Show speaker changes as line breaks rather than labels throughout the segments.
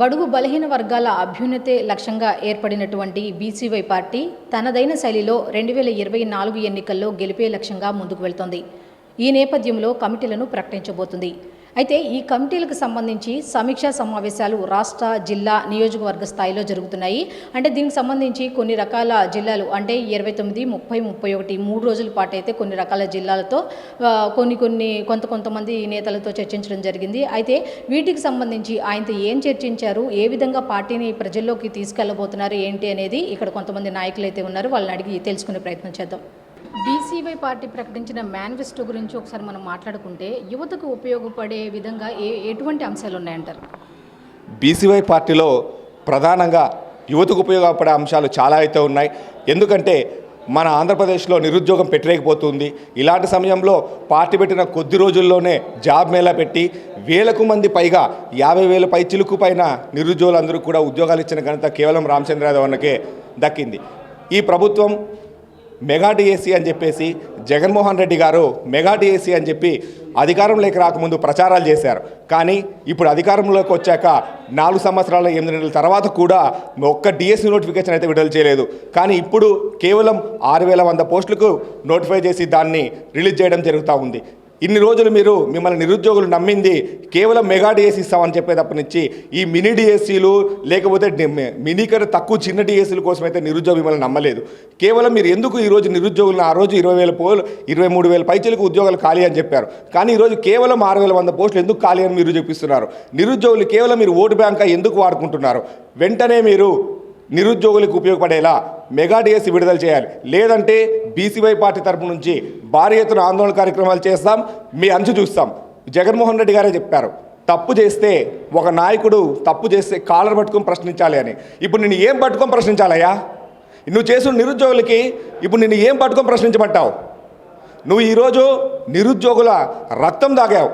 బడుగు బలహీన వర్గాల అభ్యున్నతే లక్ష్యంగా ఏర్పడినటువంటి బీసీవై పార్టీ తనదైన శైలిలో రెండు వేల ఇరవై నాలుగు ఎన్నికల్లో గెలిపే లక్ష్యంగా ముందుకు వెళ్తోంది. ఈ నేపథ్యంలో కమిటీలను ప్రకటించబోతుంది. అయితే ఈ కమిటీలకు సంబంధించి సమీక్షా సమావేశాలు రాష్ట్ర జిల్లా నియోజకవర్గ స్థాయిలో జరుగుతున్నాయి. అంటే దీనికి సంబంధించి కొన్ని రకాల జిల్లాలు అంటే ఇరవై తొమ్మిది ముప్పై ముప్పై ఒకటి మూడు రోజుల పాటు అయితే కొన్ని రకాల జిల్లాలతో కొన్ని కొన్ని కొంత కొంతమంది నేతలతో చర్చించడం జరిగింది. అయితే వీటికి సంబంధించి ఆయనతో ఏం చర్చించారు? ఏ విధంగా పార్టీని ప్రజల్లోకి తీసుకెళ్ళబోతున్నారు ఏంటి అనేది ఇక్కడ కొంతమంది నాయకులు అయితే ఉన్నారు. వాళ్ళని అడిగి తెలుసుకునే ప్రయత్నం చేద్దాం. బీసీవై పార్టీ ప్రకటించిన మేనిఫెస్టో గురించి ఒకసారి మనం మాట్లాడుకుంటే యువతకు ఉపయోగపడే విధంగా ఏ ఎటువంటి అంశాలు ఉన్నాయంటారు?
బీసీవై పార్టీలో ప్రధానంగా యువతకు ఉపయోగపడే అంశాలు చాలా అయితే ఉన్నాయి. ఎందుకంటే మన ఆంధ్రప్రదేశ్లో నిరుద్యోగం పెట్టలేకపోతుంది. ఇలాంటి సమయంలో పార్టీ పెట్టిన కొద్ది రోజుల్లోనే జాబ్ మేళా పెట్టి వేలకు మంది పైగా యాభై వేల పై చిలుకు పైన నిరుద్యోగులందరూ కూడా ఉద్యోగాలు ఇచ్చిన ఘనత కేవలం రామచంద్ర యాదవ్ అన్నకే దక్కింది. ఈ ప్రభుత్వం మెగా డిఏసీ అని చెప్పేసి జగన్మోహన్ రెడ్డి గారు మెగా డిఏసీ అని చెప్పి అధికారంలోకి రాకముందు ప్రచారాలు చేశారు. కానీ ఇప్పుడు అధికారంలోకి వచ్చాక నాలుగు సంవత్సరాల ఎనిమిది నెలల తర్వాత కూడా ఒక్క డిఎస్సీ నోటిఫికేషన్ అయితే విడుదల చేయలేదు. కానీ ఇప్పుడు కేవలం ఆరు వేల వంద పోస్టులకు నోటిఫై చేసి దాన్ని రిలీజ్ చేయడం జరుగుతూ ఉంది. ఇన్ని రోజులు మీరు మిమ్మల్ని నిరుద్యోగులు నమ్మింది కేవలం మెగా డిఎస్సీ ఇస్తామని చెప్పేటప్పటి నుంచి ఈ మినీ డిఎస్సీలు లేకపోతే డి- మినీ తక్కువ చిన్న డిఎస్సీల కోసం అయితే నిరుద్యోగం మిమ్మల్ని నమ్మలేదు. కేవలం మీరు ఎందుకు ఈరోజు నిరుద్యోగులను ఆ రోజు ఇరవై వేల పోలు ఇరవై మూడు వేల పైచలకు ఉద్యోగాలు ఖాళీ అని చెప్పారు? కానీ ఈరోజు కేవలం ఆరు వేల వంద పోస్టులు ఎందుకు ఖాళీ అని మీరు చూపిస్తున్నారు? నిరుద్యోగులు కేవలం మీరు ఓటు బ్యాంక్ ఎందుకు వాడుకుంటున్నారు? వెంటనే మీరు నిరుద్యోగులకు ఉపయోగపడేలా మెగా డిఎస్సి విడుదల చేయాలి. లేదంటే బీసీవై పార్టీ తరపు నుంచి భారీ ఎత్తున ఆందోళన కార్యక్రమాలు చేస్తాం. మీ అంచు చూస్తాం. జగన్మోహన్ రెడ్డి గారే చెప్పారు. తప్పు చేస్తే ఒక నాయకుడు తప్పు చేస్తే కాలర్ పట్టుకొని ప్రశ్నించాలి అని. ఇప్పుడు నేను ఏం పట్టుకొని ప్రశ్నించాలయ్యా? నువ్వు చేసిన నిరుద్యోగులకి ఇప్పుడు నిన్ను ఏం పట్టుకొని ప్రశ్నించబట్టావు నువ్వు ఈరోజు నిరుద్యోగుల రక్తం దాగావు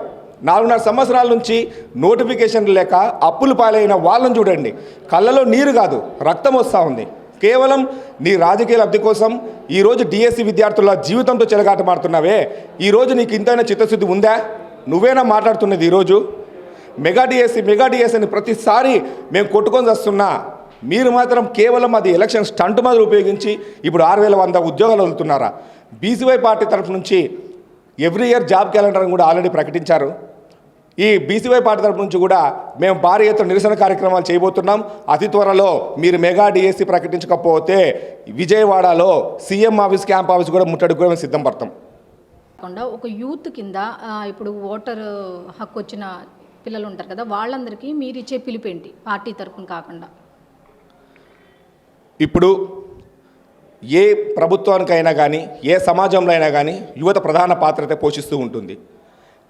నాలుగున్నర సంవత్సరాల నుంచి నోటిఫికేషన్ లేక అప్పులు పాలైన వాళ్ళని చూడండి. కళ్ళలో నీరు కాదు రక్తం వస్తూ ఉంది. కేవలం నీ రాజకీయ లబ్ధి కోసం ఈరోజు డిఎస్సి విద్యార్థుల జీవితంతో చెలగాటమాడుతున్నావే ఈరోజు నీకు ఇంతైనా చిత్తశుద్ధి ఉందా? నువ్వేనా మాట్లాడుతున్నది ఈరోజు మెగా డిఎస్సి మెగా డిఎస్సి అని ప్రతిసారి మేము కొట్టుకొని వస్తున్నా. మీరు మాత్రం కేవలం అది ఎలక్షన్ స్టంట్ మాదిరి ఉపయోగించి ఇప్పుడు ఆరు వేల వంద ఉద్యోగాలు వదులుతున్నారా? బీసీవై పార్టీ తరఫు నుంచి ఎవ్రీ ఇయర్ జాబ్ క్యాలెండర్ కూడా ఆల్రెడీ ప్రకటించారు. ఈ బీసీవై పార్టీ తరఫు నుంచి కూడా మేము భారీ ఎత్తున నిరసన కార్యక్రమాలు చేయబోతున్నాం. అతి త్వరలో మీరు మెగా డిఎస్సి ప్రకటించకపోతే విజయవాడలో సీఎం ఆఫీస్ క్యాంప్ ఆఫీస్ కూడా ముట్టడికి మేము సిద్ధం పడతాం
కాకుండా ఒక యూత్ కింద ఇప్పుడు ఓటర్ హక్కు వచ్చిన పిల్లలు ఉంటారు కదా వాళ్ళందరికీ మీరు ఇచ్చే పిలుపు ఏంటి? పార్టీ తరపున కాకుండా.
ఇప్పుడు ఏ ప్రభుత్వానికైనా కానీ ఏ సమాజంలో అయినా కానీ యువత ప్రధాన పాత్రత పోషిస్తూ ఉంటుంది.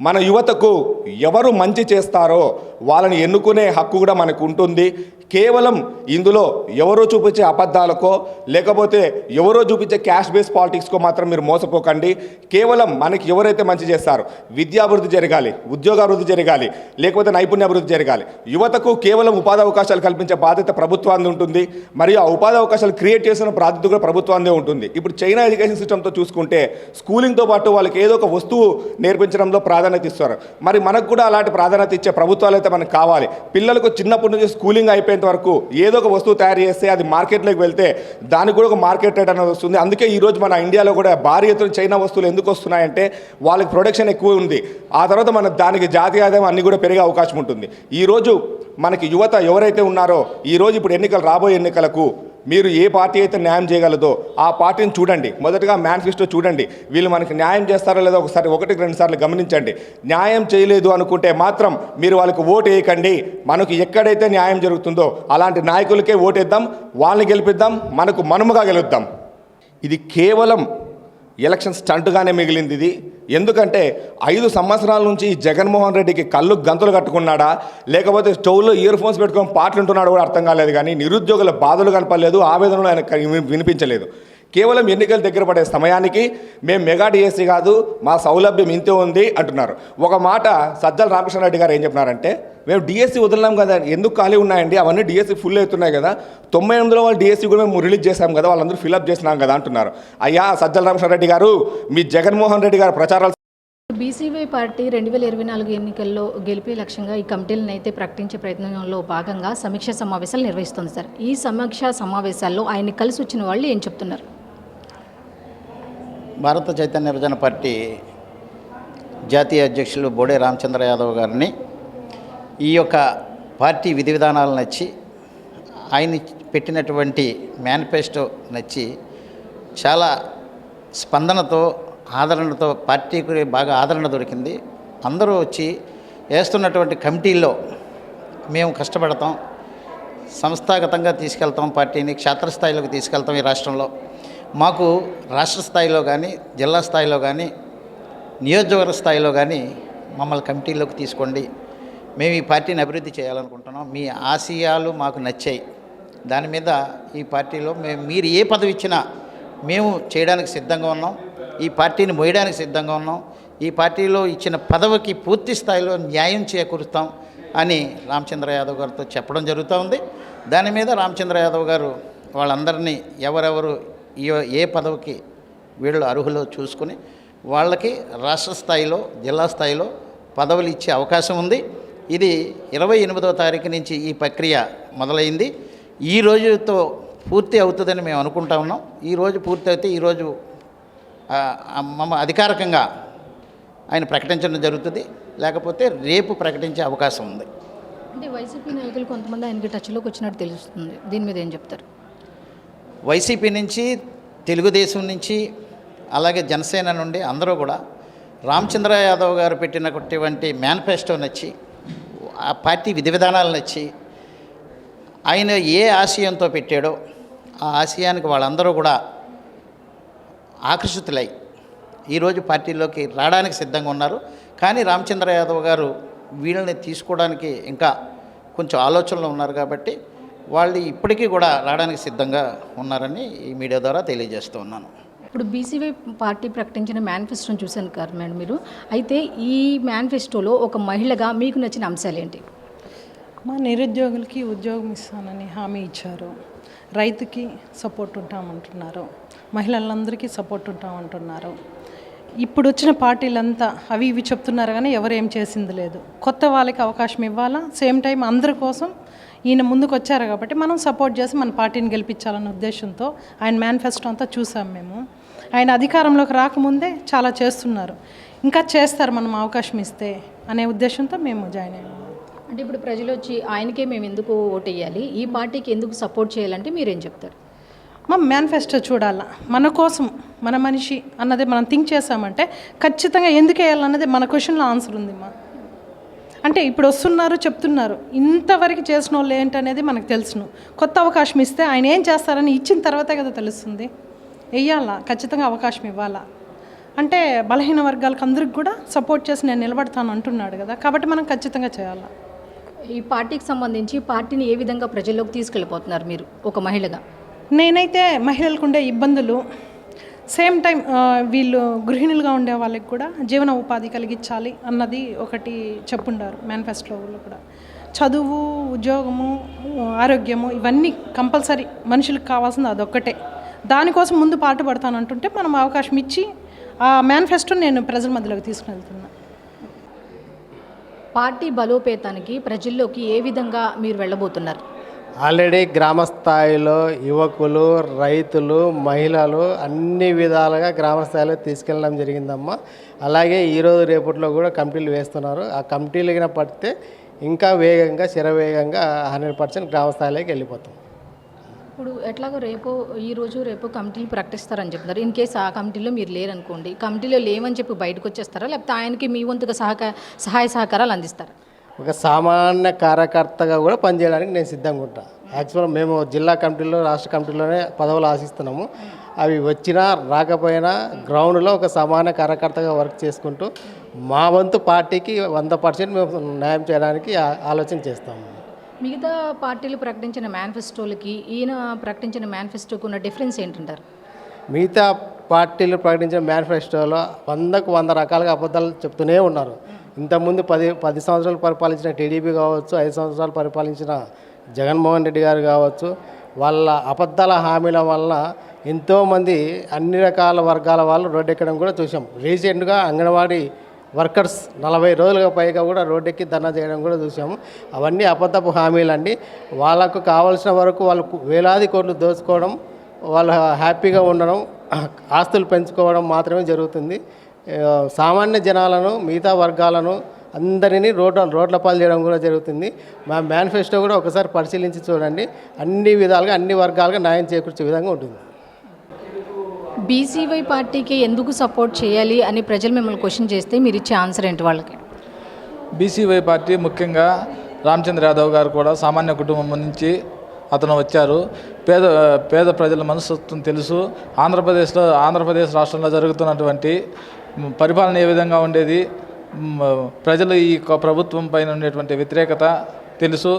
మన యువతకు ఎవరు మంచి చేస్తారో వాళ్ళని ఎన్నుకునే హక్కు కూడా మనకు ఉంటుంది కేవలం ఇందులో ఎవరో చూపించే అబద్ధాలకో లేకపోతే ఎవరో చూపించే క్యాష్ బేస్ పాలిటిక్స్కో మాత్రం మీరు మోసపోకండి. కేవలం మనకి ఎవరైతే మంచి చేస్తారో విద్యాభివృద్ధి జరగాలి ఉద్యోగాభివృద్ధి జరగాలి లేకపోతే నైపుణ్యాభివృద్ధి జరగాలి. యువతకు కేవలం ఉపాధి అవకాశాలు కల్పించే బాధ్యత ప్రభుత్వాన్ని ఉంటుంది. మరియు ఆ ఉపాధి అవకాశాలు క్రియేట్ చేసిన బాధ్యత కూడా ప్రభుత్వాన్ని ఉంటుంది. ఇప్పుడు చైనా ఎడ్యుకేషన్ సిస్టమ్తో చూసుకుంటే స్కూలింగ్తో పాటు వాళ్ళకి ఏదో ఒక వస్తువు నేర్పించడంలో ప్రాధాన్యత ఇస్తారు మరి మనకు కూడా అలాంటి ప్రాధాన్యత ఇచ్చే ప్రభుత్వాలు అయితే మనకు కావాలి. పిల్లలకు చిన్నప్పటి నుంచి స్కూలింగ్ అయిపోయేంత వరకు ఏదో ఒక వస్తువు తయారు చేస్తే అది మార్కెట్లోకి వెళ్తే దానికి కూడా ఒక మార్కెట్ రేట్ అనేది వస్తుంది. అందుకే ఈరోజు మన ఇండియాలో కూడా భారీ ఎత్తున చైనా వస్తువులు ఎందుకు వస్తున్నాయంటే వాళ్ళకి ప్రొడక్షన్ ఎక్కువ ఉంది. ఆ తర్వాత మన దానికి జాతీయ ఆదాయం అన్ని కూడా పెరిగే అవకాశం ఉంటుంది. ఈరోజు మనకి యువత ఎవరైతే ఉన్నారో ఈరోజు ఇప్పుడు ఎన్నికలు రాబోయే ఎన్నికలకు మీరు ఏ పార్టీ అయితే న్యాయం చేయగలదో ఆ పార్టీని చూడండి. మొదటగా మేనిఫెస్టో చూడండి. వీళ్ళు మనకి న్యాయం చేస్తారో లేదో ఒకసారి ఒకటికి రెండు సార్లు గమనించండి. న్యాయం చేయలేదు అనుకుంటే మాత్రం మీరు వాళ్ళకి ఓటు వేయకండి. మనకు ఎక్కడైతే న్యాయం జరుగుతుందో అలాంటి నాయకులకే ఓటేద్దాం. వాళ్ళని గెలిపిద్దాం. మనకు మనముగా గెలుద్దాం. ఇది కేవలం ఎలక్షన్ స్టంట్గానే మిగిలింది ఇది. ఎందుకంటే ఐదు సంవత్సరాల నుంచి జగన్మోహన్ రెడ్డికి కళ్ళు గంతులు కట్టుకున్నాడా? లేకపోతే స్టవ్లో ఇయర్ ఫోన్స్ పెట్టుకొని పాటలు వింటున్నాడు కూడా అర్థం కాలేదు కానీ నిరుద్యోగుల బాధలు కనపడలేదు ఆవేదనలు ఆయన వినిపించలేదు. కేవలం ఎన్నికలు దగ్గర పడే సమయానికి మేము మెగా డిఎస్సీ కాదు మా సౌలభ్యం ఇంతే ఉంది అంటున్నారు. ఒక మాట సజ్జల రామకృష్ణారెడ్డి గారు ఏం చెప్పినారంటే మేము డిఎస్సీ వదిలినాం కదా ఎందుకు ఖాళీ ఉన్నాయండి? అవన్నీ డిఎస్సీ ఫుల్ అవుతున్నాయి కదా. తొంభై ఎనిమిదిలో వాళ్ళు డిఎస్సీ కూడా మేము రిలీజ్ చేశాం కదా వాళ్ళందరూ ఫిల్అప్ చేసినాం కదా అంటున్నారు. అయ్యా సజ్జల రామకృష్ణారెడ్డి గారు మీ జగన్మోహన్ రెడ్డి గారు ప్రచారాలు
బీసీవై పార్టీ రెండు వేల ఇరవై నాలుగు ఎన్నికల్లో గెలిపే లక్ష్యంగా ఈ కమిటీలను అయితే ప్రకటించే ప్రయత్నంలో భాగంగా సమీక్ష సమావేశాలు నిర్వహిస్తుంది సార్. ఈ సమీక్ష సమావేశాల్లో ఆయన కలిసి వచ్చిన వాళ్ళు ఏం చెప్తున్నారు?
భారత చైతన్య విభజన పార్టీ జాతీయ అధ్యక్షులు బోడే రామచంద్ర యాదవ్ గారిని ఈ యొక్క పార్టీ విధి విధానాలు నచ్చి ఆయన పెట్టినటువంటి మేనిఫెస్టో నచ్చి చాలా స్పందనతో ఆదరణతో పార్టీకి బాగా ఆదరణ దొరికింది. అందరూ వచ్చి వేస్తున్నటువంటి కమిటీల్లో మేము కష్టపడతాం సంస్థాగతంగా తీసుకెళ్తాం పార్టీని క్షేత్రస్థాయిలోకి తీసుకెళ్తాం ఈ రాష్ట్రంలో. మాకు రాష్ట్ర స్థాయిలో కానీ జిల్లా స్థాయిలో కానీ నియోజకవర్గ స్థాయిలో కానీ మమ్మల్ని కమిటీలోకి తీసుకోండి. మేము ఈ పార్టీని అభివృద్ధి చేయాలనుకుంటున్నాం. మీ ఆశయాలు మాకు నచ్చాయి. దాని మీద ఈ పార్టీలో మేము మీరు ఏ పదవి ఇచ్చినా మేము చేయడానికి సిద్ధంగా ఉన్నాం. ఈ పార్టీని మోయడానికి సిద్ధంగా ఉన్నాం. ఈ పార్టీలో ఇచ్చిన పదవికి పూర్తి స్థాయిలో న్యాయం చేకూరుస్తాం అని రామచంద్ర యాదవ్ గారితో చెప్పడం జరుగుతూ ఉంది. దాని మీద రామచంద్ర యాదవ్ గారు వాళ్ళందరినీ ఎవరెవరు ఏ పదవికి వీళ్ళు అర్హులో చూసుకుని వాళ్ళకి రాష్ట్ర స్థాయిలో జిల్లా స్థాయిలో పదవులు ఇచ్చే అవకాశం ఉంది. ఇది ఇరవై ఎనిమిదవ తారీఖు నుంచి ఈ ప్రక్రియ మొదలైంది. ఈ రోజుతో పూర్తి అవుతుందని మేము అనుకుంటా ఉన్నాం. ఈ రోజు పూర్తి అయితే ఈరోజు మమ్మ అధికారికంగా ఆయన ప్రకటించడం జరుగుతుంది. లేకపోతే రేపు ప్రకటించే అవకాశం ఉంది.
అంటే వైసీపీ నాయకులు కొంతమంది ఆయనకి టచ్లోకి వచ్చినట్టు తెలుస్తుంది. దీని మీద ఏం చెప్తారు?
వైసీపీ నుంచి తెలుగుదేశం నుంచి అలాగే జనసేన నుండి అందరూ కూడా రామచంద్ర యాదవ్ గారు పెట్టినటువంటి మేనిఫెస్టో నచ్చి ఆ పార్టీ విధి విధానాలు నచ్చి ఆయన ఏ ఆశయంతో పెట్టాడో ఆ ఆశయానికి వాళ్ళందరూ కూడా ఆకర్షితులై ఈరోజు పార్టీలోకి రావడానికి సిద్ధంగా ఉన్నారు. కానీ రామచంద్ర యాదవ్ గారు వీళ్ళని తీసుకోవడానికి ఇంకా కొంచెం ఆలోచనలో ఉన్నారు కాబట్టి వాళ్ళు ఇప్పటికీ కూడా రావడానికి సిద్ధంగా ఉన్నారని ఈ మీడియా ద్వారా తెలియజేస్తూ ఉన్నాను.
ఇప్పుడు బీసీవై పార్టీ ప్రకటించిన మేనిఫెస్టోని చూశాను కాదు మేడం మీరు. అయితే ఈ మేనిఫెస్టోలో ఒక మహిళగా మీకు నచ్చిన అంశాలు ఏంటి?
మా నిరుద్యోగులకి ఉద్యోగం ఇస్తానని హామీ ఇచ్చారు. రైతుకి సపోర్ట్ ఉంటామంటున్నారు. మహిళలందరికీ సపోర్ట్ ఉంటామంటున్నారు. ఇప్పుడు వచ్చిన పార్టీలంతా అవి ఇవి చెప్తున్నారు కానీ ఎవరు ఏం చేసింది లేదు. కొత్త వాళ్ళకి అవకాశం ఇవ్వాలా? సేమ్ టైం అందరి కోసం ఈయన ముందుకు వచ్చారు కాబట్టి మనం సపోర్ట్ చేసి మన పార్టీని గెలిపించాలన్న ఉద్దేశంతో ఆయన మేనిఫెస్టో అంతా చూసాం మేము. ఆయన అధికారంలోకి రాకముందే చాలా చేస్తున్నారు. ఇంకా చేస్తారు మనం అవకాశం ఇస్తే అనే ఉద్దేశంతో మేము జాయిన్ అయ్యాము
అంటే ఇప్పుడు ప్రజలు వచ్చి ఆయనకే మేము ఎందుకు ఓటు వేయాలి? ఈ పార్టీకి ఎందుకు సపోర్ట్ చేయాలంటే మీరేం చెప్తారు?
మా మేనిఫెస్టో చూడాలా. మన కోసం మన మనిషి అన్నది మనం థింక్ చేసామంటే ఖచ్చితంగా ఎందుకు వేయాలన్నది మన క్వశ్చన్లో ఆన్సర్ ఉంది మా. అంటే ఇప్పుడు వస్తున్నారు చెప్తున్నారు. ఇంతవరకు చేసిన వాళ్ళు ఏంటనేది మనకు తెలుసును. కొత్త అవకాశం ఇస్తే ఆయన ఏం చేస్తారని ఇచ్చిన తర్వాతే కదా తెలుస్తుంది. వెయ్యాలా ఖచ్చితంగా అవకాశం ఇవ్వాలా? అంటే బలహీన వర్గాలకు అందరికి కూడా సపోర్ట్ చేసి నేను నిలబడతాను అంటున్నాడు కదా. కాబట్టి మనం ఖచ్చితంగా చేయాలా?
ఈ పార్టీకి సంబంధించి పార్టీని ఏ విధంగా ప్రజల్లోకి తీసుకెళ్ళిపోతున్నారు మీరు ఒక మహిళగా?
నేనైతే మహిళలకు ఉండే ఇబ్బందులు సేమ్ టైం వీళ్ళు గృహిణులుగా ఉండే వాళ్ళకి కూడా జీవన ఉపాధి కలిగించాలి అన్నది ఒకటి చెప్పుండారు మేనిఫెస్టోలో కూడా. చదువు ఉద్యోగము ఆరోగ్యము ఇవన్నీ కంపల్సరీ మనుషులకు కావాల్సింది అదొక్కటే. దానికోసం ముందు పాటు అంటుంటే మనం అవకాశం ఇచ్చి ఆ మేనిఫెస్టోని నేను ప్రజల మధ్యలోకి తీసుకుని
పార్టీ బలోపేతానికి ప్రజల్లోకి ఏ విధంగా మీరు వెళ్ళబోతున్నారు?
ఆల్రెడీ గ్రామ స్థాయిలో యువకులు రైతులు మహిళలు అన్ని విధాలుగా గ్రామ స్థాయిలో తీసుకెళ్ళడం జరిగిందమ్మా. అలాగే ఈరోజు రేపట్లో కూడా కమిటీలు వేస్తున్నారు. ఆ కమిటీలు పడితే ఇంకా వేగంగా శరవేగంగా హండ్రెడ్ పర్సెంట్ గ్రామ స్థాయిలోకి వెళ్ళిపోతాం.
ఇప్పుడు ఎట్లాగో రేపు ఈరోజు రేపు కమిటీలు ప్రకటిస్తారని చెప్తున్నారు. ఇన్ కేసు ఆ కమిటీలో మీరు లేరనుకోండి కమిటీలో లేవని చెప్పి బయటకు వచ్చేస్తారా? లేకపోతే ఆయనకి మీ వంతుగా సహక సహాయ సహకారాలు అందిస్తారా?
ఒక సామాన్య కార్యకర్తగా కూడా పనిచేయడానికి నేను సిద్ధంగా ఉంటా యాక్చువల్ మేము జిల్లా కమిటీలో రాష్ట్ర కమిటీలోనే పదవులు ఆశిస్తున్నాము. అవి వచ్చినా రాకపోయినా గ్రౌండ్లో ఒక సామాన్య కార్యకర్తగా వర్క్ చేసుకుంటూ మా వంతు పార్టీకి వంద పర్సెంట్ మేము న్యాయం చేయడానికి ఆలోచన చేస్తాము.
మిగతా పార్టీలు ప్రకటించిన మేనిఫెస్టోలకి ఈయన ప్రకటించిన మేనిఫెస్టోకి ఉన్న డిఫరెన్స్ ఏంటంటారు?
మిగతా పార్టీలు ప్రకటించిన మేనిఫెస్టోలో వందకు వంద రకాలుగా అబద్ధాలు చెప్తూనే ఉన్నారు. ఇంతకుముందు పది పది సంవత్సరాలు పరిపాలించిన టీడీపీ కావచ్చు ఐదు సంవత్సరాలు పరిపాలించిన జగన్మోహన్ రెడ్డి గారు కావచ్చు వాళ్ళ అబద్ధాల హామీల వల్ల ఎంతోమంది అన్ని రకాల వర్గాల వాళ్ళు రోడ్డెక్కడం కూడా చూసాం రీసెంట్గా అంగన్వాడీ వర్కర్స్ నలభై రోజులుగా పైగా కూడా రోడ్డెక్కి ధర్నా చేయడం కూడా చూసాము అవన్నీ అబద్ధపు హామీలండి. వాళ్ళకు కావాల్సిన వరకు వాళ్ళు వేలాది కోట్లు దోచుకోవడం వాళ్ళు హ్యాపీగా ఉండడం ఆస్తులు పెంచుకోవడం మాత్రమే జరుగుతుంది. సామాన్య జనాలను మిగతా వర్గాలను అందరినీ రోడ్ల రోడ్ల పాలు చేయడం కూడా జరుగుతుంది. మా మేనిఫెస్టో కూడా ఒకసారి పరిశీలించి చూడండి. అన్ని విధాలుగా అన్ని వర్గాలుగా న్యాయం చేకూర్చే విధంగా ఉంటుంది.
బీసీవై పార్టీకి ఎందుకు సపోర్ట్ చేయాలి అని ప్రజలు మిమ్మల్ని క్వశ్చన్ చేస్తే మీరు ఇచ్చే ఆన్సర్ ఏంటి వాళ్ళకి?
బీసీవై పార్టీ ముఖ్యంగా రామచంద్ర యాదవ్ గారు కూడా సామాన్య కుటుంబం నుంచి అతను వచ్చారు. పేద పేద ప్రజల మనస్తత్వం తెలుసు. ఆంధ్రప్రదేశ్లో ఆంధ్రప్రదేశ్ రాష్ట్రంలో జరుగుతున్నటువంటి పరిపాలన ఏ విధంగా ఉండేది ప్రజలు ఈ యొక్క ప్రభుత్వం పైన ఉండేటువంటి వ్యతిరేకత తెలుసు.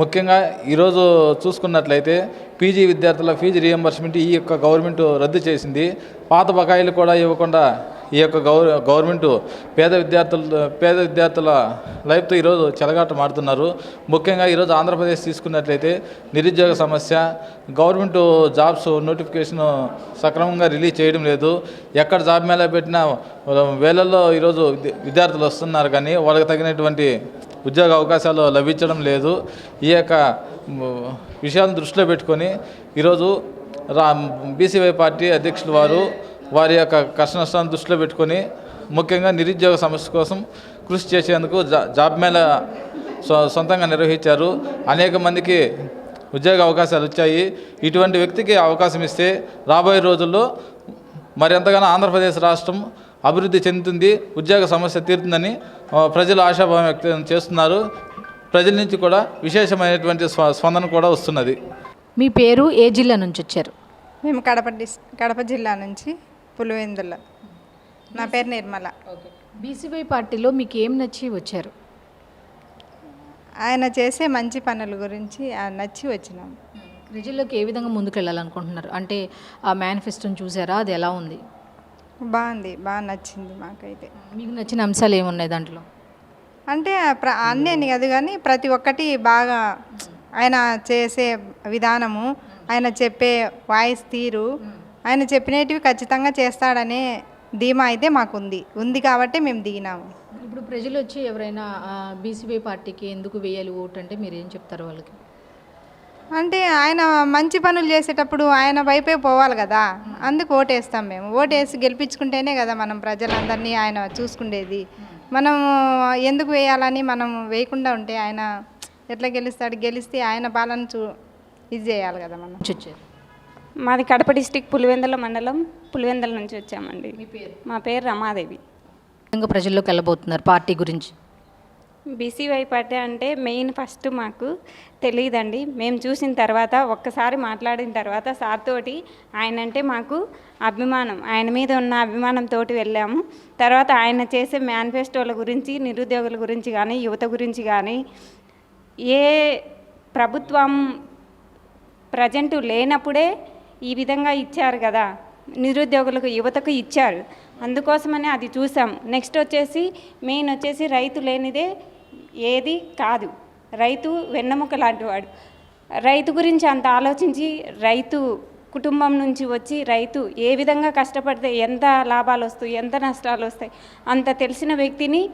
ముఖ్యంగా ఈరోజు చూసుకున్నట్లయితే పీజీ విద్యార్థుల ఫీజు రియంబర్స్మెంట్ ఈ యొక్క గవర్నమెంట్ రద్దు చేసింది. పాత బకాయిలు కూడా ఇవ్వకుండా ఈ యొక్క గౌర గవర్నమెంట్ పేద విద్యార్థుల పేద విద్యార్థుల లైఫ్తో ఈరోజు చెలగాట మాడుతున్నారు ముఖ్యంగా ఈరోజు ఆంధ్రప్రదేశ్ తీసుకున్నట్లయితే నిరుద్యోగ సమస్య గవర్నమెంట్ జాబ్స్ నోటిఫికేషన్ సక్రమంగా రిలీజ్ చేయడం లేదు. ఎక్కడ జాబ్ మేళా పెట్టినా వేలల్లో ఈరోజు విద్య- విద్యార్థులు వస్తున్నారు కానీ వాళ్ళకి తగినటువంటి ఉద్యోగ అవకాశాలు లభించడం లేదు. ఈ యొక్క విషయాలను దృష్టిలో పెట్టుకొని ఈరోజు రా బీసీవై పార్టీ అధ్యక్షులు వారు వారి యొక్క కష్ట నష్టాలను దృష్టిలో పెట్టుకొని ముఖ్యంగా నిరుద్యోగ సమస్య కోసం కృషి చేసేందుకు జా జాబ్ మేళ సొ- సొంతంగా నిర్వహించారు. అనేక మందికి ఉద్యోగ అవకాశాలు వచ్చాయి. ఇటువంటి వ్యక్తికి అవకాశం ఇస్తే రాబోయే రోజుల్లో మరింతగానో ఆంధ్రప్రదేశ్ రాష్ట్రం అభివృద్ధి చెందుతుంది ఉద్యోగ సమస్య తీరుతుందని ప్రజలు ఆశాభావం వ్యక్తం చేస్తున్నారు. ప్రజల నుంచి కూడా విశేషమైనటువంటి స్వ- స్పందన కూడా వస్తున్నది.
మీ పేరు ఏ జిల్లా నుంచి వచ్చారు?
మేము కడప డిస్ కడప జిల్లా నుంచి పులివెందుల. నా పేరు నిర్మల.
బీసీవై పార్టీలో మీకు ఏం నచ్చి వచ్చారు?
ఆయన చేసే మంచి పనుల గురించి నచ్చి వచ్చినాం.
ప్రజల్లోకి ఏ విధంగా ముందుకెళ్ళాలనుకుంటున్నారు? అంటే ఆ మేనిఫెస్టోని చూసారా? అది ఎలా ఉంది?
బాగుంది. బాగా నచ్చింది మాకైతే.
మీకు నచ్చిన అంశాలు ఏమున్నాయి దాంట్లో?
అంటే ప్ర అన్నీ అని కాదు కానీ ప్రతి ఒక్కటి బాగా ఆయన చేసే విధానము ఆయన చెప్పే వాయిస్ తీరు ఆయన చెప్పినటివి ఖచ్చితంగా చేస్తాడనే ధీమా అయితే మాకుంది. ఉంది కాబట్టి మేము దిగినాము.
ఇప్పుడు ప్రజలు వచ్చి ఎవరైనా బీసీవై పార్టీకి ఎందుకు వేయాలి ఓటు అంటే మీరు ఏం చెప్తారు వాళ్ళకి?
అంటే ఆయన మంచి పనులు చేసేటప్పుడు ఆయన వైపే పోవాలి కదా. అందుకు ఓటేస్తాం మేము. ఓటేసి గెలిపించుకుంటేనే కదా మనం ప్రజలందరినీ ఆయన చూసుకుండేది. మనం ఎందుకు వేయాలని మనం వేయకుండా ఉంటే ఆయన ఎట్లా గెలుస్తాడు? గెలిస్తే ఆయన పాలన చూ ఇది చేయాలి కదా మనం.
నుంచి వచ్చారు
మాది కడప డిస్టిక్ పులివెందుల మండలం పులివెందుల నుంచి వచ్చామండి. మా పేరు? రమాదేవి.
విధంగా ప్రజల్లోకి వెళ్ళబోతున్నారు పార్టీ గురించి.
బీసీవై పార్టీ అంటే మెయిన్ ఫస్ట్ మాకు తెలియదండి. మేము చూసిన తర్వాత ఒక్కసారి మాట్లాడిన తర్వాత సార్ తోటి ఆయన అంటే మాకు అభిమానం. ఆయన మీద ఉన్న అభిమానంతో వెళ్ళాము. తర్వాత ఆయన చేసే మేనిఫెస్టోల గురించి నిరుద్యోగుల గురించి కానీ యువత గురించి కానీ ఏ ప్రభుత్వం ప్రజెంట్ లేనప్పుడే ఈ విధంగా ఇచ్చారు కదా. నిరుద్యోగులకు యువతకు ఇచ్చారు. అందుకోసమనే అది చూసాం. నెక్స్ట్ వచ్చేసి మెయిన్ వచ్చేసి రైతు లేనిదే ఏది కాదు. రైతు వెన్నెముక లాంటివాడు. రైతు గురించి అంత ఆలోచించి రైతు కుటుంబం నుంచి వచ్చి రైతు ఏ విధంగా కష్టపడితే ఎంత లాభాలు వస్తాయి ఎంత నష్టాలు వస్తాయి అంత తెలిసిన వ్యక్తిని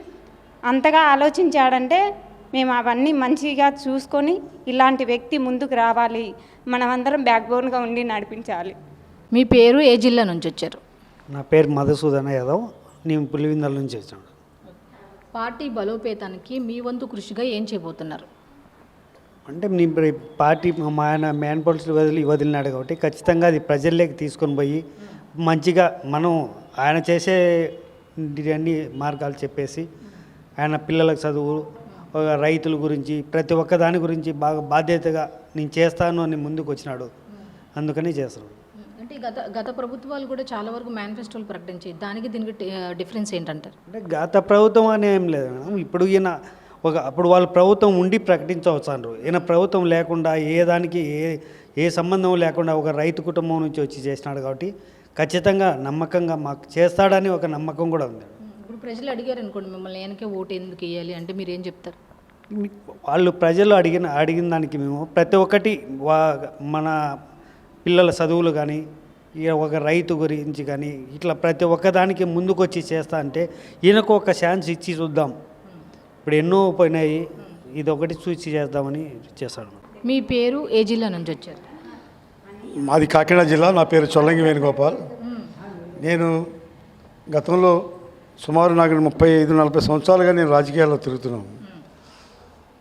అంతగా ఆలోచించాడంటే మేము అవన్నీ మంచిగా చూసుకొని ఇలాంటి వ్యక్తి ముందుకు రావాలి. మనమందరం బ్యాక్ బోన్గా ఉండి నడిపించాలి.
మీ పేరు ఏ జిల్లా నుంచి వచ్చారు?
నా పేరు మధుసూదన యాదవ్. నేను పులివిందల నుంచి వచ్చాను.
పార్టీ బలోపేతానికి మీ వంతు కృషిగా ఏం చేయబోతున్నారు?
అంటే నీ ఇప్పుడు ఈ పార్టీ మా ఆయన మ్యాన్ పాలిసీ వదిలి వదిలినాడు కాబట్టి ఖచ్చితంగా అది ప్రజల్లోకి తీసుకొని పోయి మంచిగా మనం ఆయన చేసే అన్ని మార్గాలు చెప్పేసి ఆయన పిల్లలకు చదువు రైతుల గురించి ప్రతి ఒక్క దాని గురించి బాగా బాధ్యతగా నేను చేస్తాను అని ముందుకు వచ్చినాడు. అందుకని చేస్తున్నాడు.
అంటే గత గత ప్రభుత్వాలు కూడా చాలా వరకు మేనిఫెస్టోలు ప్రకటించాయి. దానికి దీనికి డిఫరెన్స్ ఏంటంటారు?
అంటే గత ప్రభుత్వం అని ఏం లేదు మేడం. ఇప్పుడు ఈయన ఒక అప్పుడు వాళ్ళ ప్రభుత్వం ఉండి ప్రకటించవచ్చు ఈయన ప్రభుత్వం లేకుండా ఏ దానికి ఏ ఏ సంబంధం లేకుండా ఒక రైతు కుటుంబం నుంచి వచ్చి చేసినాడు కాబట్టి ఖచ్చితంగా నమ్మకంగా మాకు చేస్తాడని ఒక నమ్మకం కూడా ఉంది.
ప్రజలు అడిగారు అనుకోండి మిమ్మల్ని వెనకే ఓటు ఎందుకు వేయాలి అంటే మీరు ఏం చెప్తారు?
వాళ్ళు ప్రజలు అడిగిన అడిగిన దానికి మేము ప్రతి ఒక్కటి వా మన పిల్లల చదువులు కానీ ఇక ఒక రైతు గురించి కానీ ఇట్లా ప్రతి ఒక్కదానికి ముందుకొచ్చి చేస్తా అంటే ఈయనకు ఒక ఛాన్స్ ఇచ్చి చూద్దాం. ఇప్పుడు ఎన్నో పోయినాయి ఇది ఒకటి చూసి చేద్దామని చేస్తాడు
మీ పేరు ఏ జిల్లా నుంచి వచ్చారు?
మాది కాకినాడ జిల్లా నా పేరు చొల్లంగి వేణుగోపాల్. నేను గతంలో సుమారు నాకు ముప్పై ఐదు నలభై సంవత్సరాలుగా నేను రాజకీయాల్లో తిరుగుతున్నాను.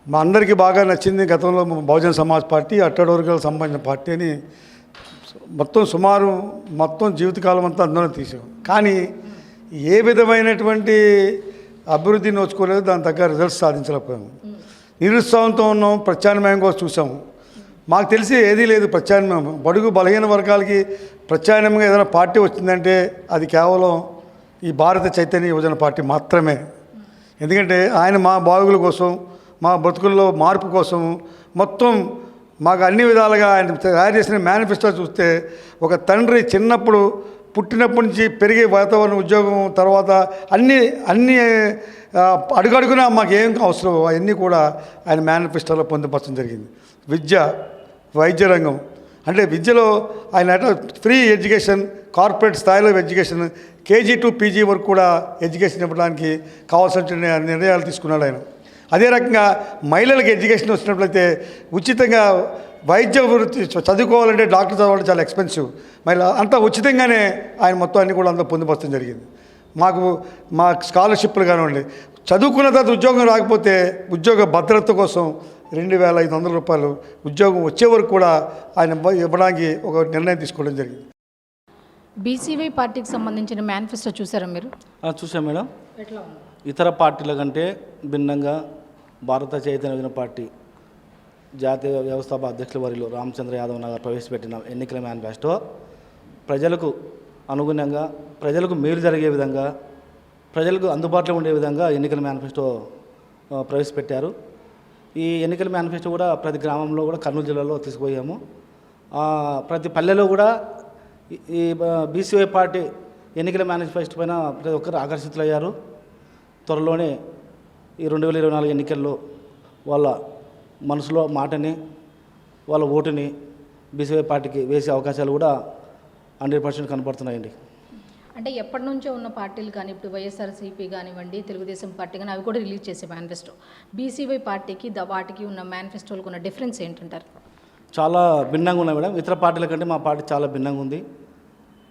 మా అందరికీ బాగా నచ్చింది గతంలో బహుజన సమాజ్ పార్టీ అట్టడి సంబంధించిన పార్టీ అని మొత్తం సుమారు మొత్తం జీవితకాలం అంతా అందరం తీసాం కానీ ఏ విధమైనటువంటి అభివృద్ధి నోచుకోలేదు దాని తగ్గ రిజల్ట్స్ సాధించలేకపోయాము. నిరుత్సాహంతో ఉన్నాం ప్రత్యామ్నాయం కోసం చూసాము మాకు తెలిసి ఏదీ లేదు ప్రత్యామ్నాయం. బడుగు బలహీన వర్గాలకి ప్రత్యామ్నాయంగా ఏదైనా పార్టీ వచ్చిందంటే అది కేవలం ఈ భారత చైతన్య యువజన పార్టీ మాత్రమే. ఎందుకంటే ఆయన మా బాగుల కోసం మా బ్రతుకుల్లో మార్పు కోసం మొత్తం మాకు అన్ని విధాలుగా ఆయన తయారు చేసిన మేనిఫెస్టో చూస్తే ఒక తండ్రి చిన్నప్పుడు పుట్టినప్పటి నుంచి పెరిగే వాతావరణం ఉద్యోగం తర్వాత అన్ని అన్ని అడుగడుగునా మాకు ఏం అవసరం అవన్నీ కూడా ఆయన మేనిఫెస్టోలో పొందుపరచడం జరిగింది. విద్య వైద్య రంగం. అంటే విద్యలో ఆయన ఫ్రీ ఎడ్యుకేషన్ కార్పొరేట్ స్థాయిలో ఎడ్యుకేషన్ కేజీ టు పీజీ వరకు కూడా ఎడ్యుకేషన్ ఇవ్వడానికి కావాల్సిన నిర్ణయాలు తీసుకున్నాడు ఆయన. అదే రకంగా మహిళలకు ఎడ్యుకేషన్ వచ్చినట్లయితే ఉచితంగా వైద్య వృత్తి చదువుకోవాలంటే డాక్టర్ చదవాలంటే చాలా ఎక్స్పెన్సివ్. మహిళ అంతా ఉచితంగానే ఆయన మొత్తం అన్ని కూడా అంతా పొందుపరచడం జరిగింది. మాకు మా స్కాలర్షిప్లు కానివ్వండి చదువుకున్న తర్వాత ఉద్యోగం రాకపోతే ఉద్యోగ భద్రత కోసం రెండు వేల ఐదు వందల రూపాయలు ఉద్యోగం వచ్చే వరకు కూడా ఆయన ఇవ్వడానికి ఒక నిర్ణయం తీసుకోవడం జరిగింది.
బీసీవై పార్టీకి సంబంధించిన మేనిఫెస్టో చూసారా మీరు?
చూసాం మేడం. ఇతర పార్టీల కంటే భిన్నంగా భారత చైతన్య పార్టీ జాతీయ వ్యవస్థాపక అధ్యక్షుల వర్యులు రామచంద్ర యాదవ్ నగర్ ప్రవేశపెట్టిన ఎన్నికల మేనిఫెస్టో ప్రజలకు అనుగుణంగా ప్రజలకు మేలు జరిగే విధంగా ప్రజలకు అందుబాటులో ఉండే విధంగా ఎన్నికల మేనిఫెస్టో ప్రవేశపెట్టారు. ఈ ఎన్నికల మేనిఫెస్టో కూడా ప్రతి గ్రామంలో కూడా కర్నూలు జిల్లాలో తీసుకుపోయాము. ప్రతి పల్లెలో కూడా ఈ- బీసీవై పార్టీ ఎన్నికల మేనిఫెస్టో పైన ప్రతి ఒక్కరు ఆకర్షితులయ్యారు. త్వరలోనే ఈ రెండు వేల ఇరవై నాలుగు ఎన్నికల్లో వాళ్ళ మనసులో మాటని వాళ్ళ ఓటుని బీసీవై పార్టీకి వేసే అవకాశాలు కూడా హండ్రెడ్ పర్సెంట్ కనపడుతున్నాయండి.
అంటే ఎప్పటి నుంచో ఉన్న పార్టీలు కానీ ఇప్పుడు వైఎస్ఆర్సీపీ కానివ్వండి తెలుగుదేశం పార్టీ కానీ అవి కూడా రిలీజ్ చేసే మేనిఫెస్టో. బీసీవై పార్టీకి ద వాటికి ఉన్న మేనిఫెస్టోలకు ఉన్న డిఫరెన్స్ ఏంటంటారు?
చాలా భిన్నంగా ఉన్నాయి మేడం. ఇతర పార్టీల కంటే మా పార్టీ చాలా భిన్నంగా ఉంది.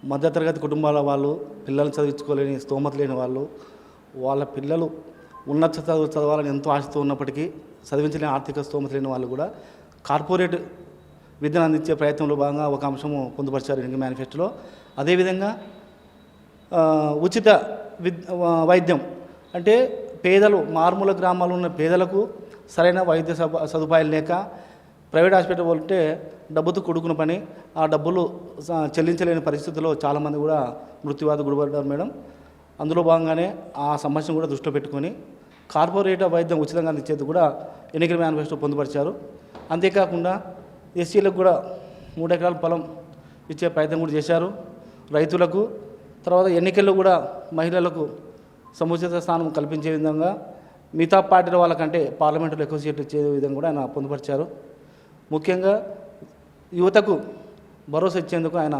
మధ్యతరగతి కుటుంబాల వాళ్ళు పిల్లలు చదివించుకోలేని స్తోమత లేని వాళ్ళు వాళ్ళ పిల్లలు ఉన్నత చదువు చదవాలని ఎంతో ఆశతో ఉన్నప్పటికీ చదివించలేని ఆర్థిక స్తోమత లేని వాళ్ళు కూడా కార్పొరేట్ విద్యను అందించే ప్రయత్నంలో భాగంగా ఒక అంశము పొందుపరిచారు ఎన్నిక మేనిఫెస్టోలో. అదేవిధంగా ఉచిత విద్ వైద్యం. అంటే పేదలు మారుమూల గ్రామాల్లో ఉన్న పేదలకు సరైన వైద్య సదుపాయాలు లేక ప్రైవేట్ హాస్పిటల్ పోలితే డబ్బుతో కొడుకున్న పని ఆ డబ్బులు స- చెల్లించలేని పరిస్థితుల్లో చాలామంది కూడా మృత్యువాత గురిపడ్డారు మేడం. అందులో భాగంగానే ఆ సమస్యను కూడా దృష్టిలో పెట్టుకొని కార్పొరేట్ వైద్యం ఉచితంగా అందించేది కూడా ఎన్నికల మేనిఫెస్టో పొందుపరిచారు. అంతేకాకుండా ఎస్సీలకు కూడా మూడు ఎకరాల పొలం ఇచ్చే ప్రయత్నం కూడా చేశారు. రైతులకు తర్వాత ఎన్నికల్లో కూడా మహిళలకు సముచిత స్థానం కల్పించే విధంగా మిగతా పార్టీల వాళ్ళకంటే పార్లమెంటులో ఎక్కువ సీట్లు ఇచ్చే విధంగా కూడా ఆయన పొందుపరిచారు. ముఖ్యంగా యువతకు భరోసా ఇచ్చేందుకు ఆయన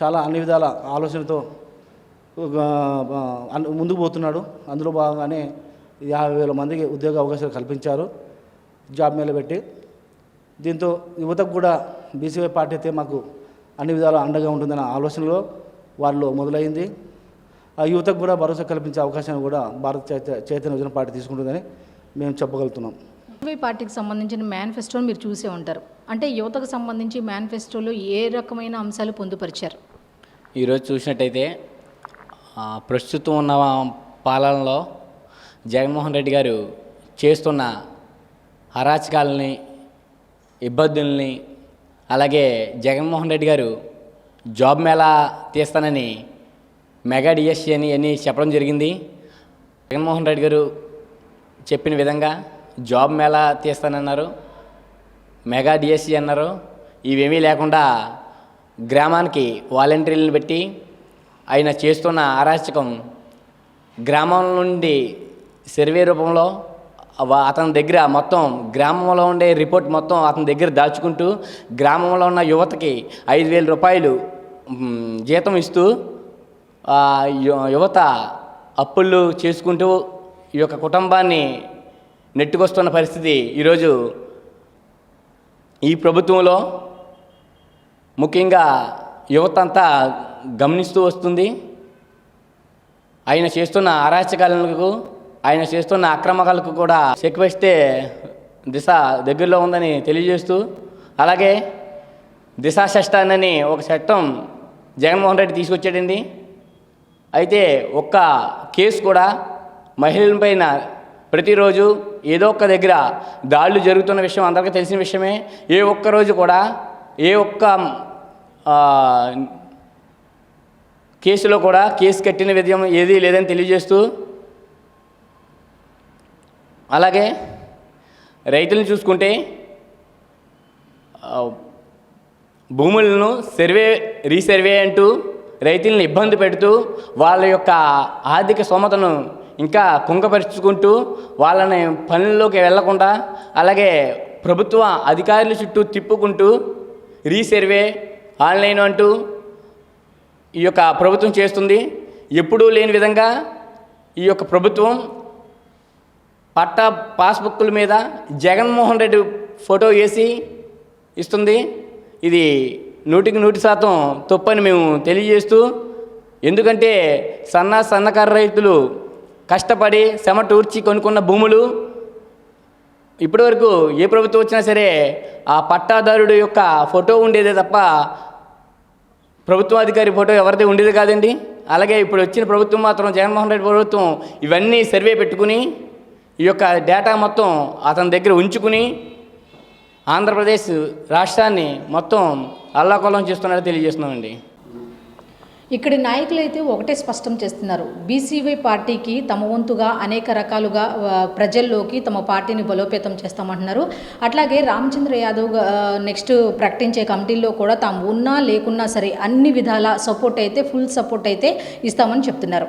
చాలా అన్ని విధాల ఆలోచనతో ముందుకు పోతున్నాడు. అందులో భాగంగానే యాభై వేల మందికి ఉద్యోగ అవకాశాలు కల్పించారు. జాబ్ మేళ పెట్టి. దీంతో యువతకు కూడా బీసీవై పార్టీ అయితే మాకు అన్ని విధాలు అండగా ఉంటుందన్న ఆలోచనలో వాళ్ళు మొదలైంది. ఆ యువతకు కూడా భరోసా కల్పించే అవకాశాన్ని కూడా భారత చైతన్య యోజన పార్టీ తీసుకుంటుందని మేము చెప్పగలుగుతున్నాం.
బీసీవై పార్టీకి సంబంధించిన మేనిఫెస్టోని మీరు చూసే ఉంటారు. అంటే యువతకు సంబంధించి మేనిఫెస్టోలో ఏ రకమైన అంశాలు పొందుపరిచారు?
ఈరోజు చూసినట్టయితే ప్రస్తుతం ఉన్న పాలనలో జగన్మోహన్ రెడ్డి గారు చేస్తున్న అరాచకాలని ఇబ్బందుల్ని అలాగే జగన్మోహన్ రెడ్డి గారు జాబ్ మేళా తీస్తానని మెగా డిఎస్సీ అని అన్నీ చెప్పడం జరిగింది. జగన్మోహన్ రెడ్డి గారు చెప్పిన విధంగా జాబ్ మేళా తీస్తానన్నారు మెగా డిఎస్సి అన్నారు. ఇవేమీ లేకుండా గ్రామానికి వాలంటీర్లను పెట్టి ఆయన చేస్తున్న అరాచకం గ్రామం నుండి సర్వే రూపంలో అతని దగ్గర మొత్తం గ్రామంలో ఉండే రిపోర్ట్ మొత్తం అతని దగ్గర దాచుకుంటూ గ్రామంలో ఉన్న యువతకి ఐదు వేల రూపాయలు జీతం ఇస్తూ యువత అప్పులు చేసుకుంటూ ఈ యొక్క కుటుంబాన్ని నెట్టుకొస్తున్న పరిస్థితి ఈరోజు ఈ ప్రభుత్వంలో ముఖ్యంగా యువత అంతా గమనిస్తూ వస్తుంది. ఆయన చేస్తున్న అరాచకాలకు ఆయన చేస్తున్న అక్రమకాలకు కూడా చెక్ వేస్తే దిశ దగ్గరలో ఉందని తెలియజేస్తూ అలాగే దిశా చట్టాన్ని ఒక చట్టం జగన్మోహన్ రెడ్డి తీసుకొచ్చాడండి. అయితే ఒక్క కేసు కూడా మహిళలపైన ప్రతిరోజు ఏదో ఒక్క దగ్గర దాడులు జరుగుతున్న విషయం అందరికీ తెలిసిన విషయమే. ఏ ఒక్క రోజు కూడా ఏ ఒక్క కేసులో కూడా కేసు కట్టిన విధం ఏది లేదని తెలియజేస్తూ అలాగే రైతులను చూసుకుంటే భూములను సర్వే రీసర్వే అంటూ రైతులను ఇబ్బంది పెడుతూ వాళ్ళ యొక్క ఆర్థిక సోమతను ఇంకా కుంగపరుచుకుంటూ వాళ్ళని పనుల్లోకి వెళ్ళకుండా అలాగే ప్రభుత్వ అధికారుల చుట్టూ తిప్పుకుంటూ రీసర్వే ఆన్లైన్ అంటూ ఈ యొక్క ప్రభుత్వం చేస్తుంది. ఎప్పుడూ లేని విధంగా ఈ యొక్క ప్రభుత్వం పట్టా పాస్బుక్కుల మీద జగన్మోహన్ రెడ్డి ఫోటో వేసి ఇస్తుంది. ఇది నూటికి నూటి శాతం తప్పని మేము తెలియజేస్తూ ఎందుకంటే సన్న సన్నకారు రైతులు కష్టపడి శ్రమటూర్చి కొనుక్కున్న భూములు ఇప్పటివరకు ఏ ప్రభుత్వం వచ్చినా సరే ఆ పట్టాదారుడు యొక్క ఫోటో ఉండేదే తప్ప ప్రభుత్వాధికారి ఫోటో ఎవరిది ఉండేది కాదండి. అలాగే ఇప్పుడు వచ్చిన ప్రభుత్వం మాత్రం జగన్మోహన్ రెడ్డి ప్రభుత్వం ఇవన్నీ సర్వే పెట్టుకుని ఈ యొక్క డేటా మొత్తం అతని దగ్గర ఉంచుకుని ఆంధ్రప్రదేశ్ రాష్ట్రాన్ని మొత్తం అల్లాకొల్లం చేస్తున్నట్టు తెలియజేస్తున్నామండి.
ఇక్కడి నాయకులు అయితే ఒకటే స్పష్టం చేస్తున్నారు. బీసీవై పార్టీకి తమ వంతుగా అనేక రకాలుగా ప్రజల్లోకి తమ పార్టీని బలోపేతం చేస్తామంటున్నారు. అట్లాగే రామచంద్ర యాదవ్ నెక్స్ట్ ప్రకటించే కమిటీల్లో కూడా తాము ఉన్నా లేకున్నా సరే అన్ని విధాల సపోర్ట్ అయితే ఫుల్ సపోర్ట్ అయితే ఇస్తామని చెప్తున్నారు.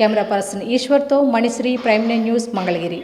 Camera person ఈశ్వర్తో Manisri prime nine news Mangalagiri.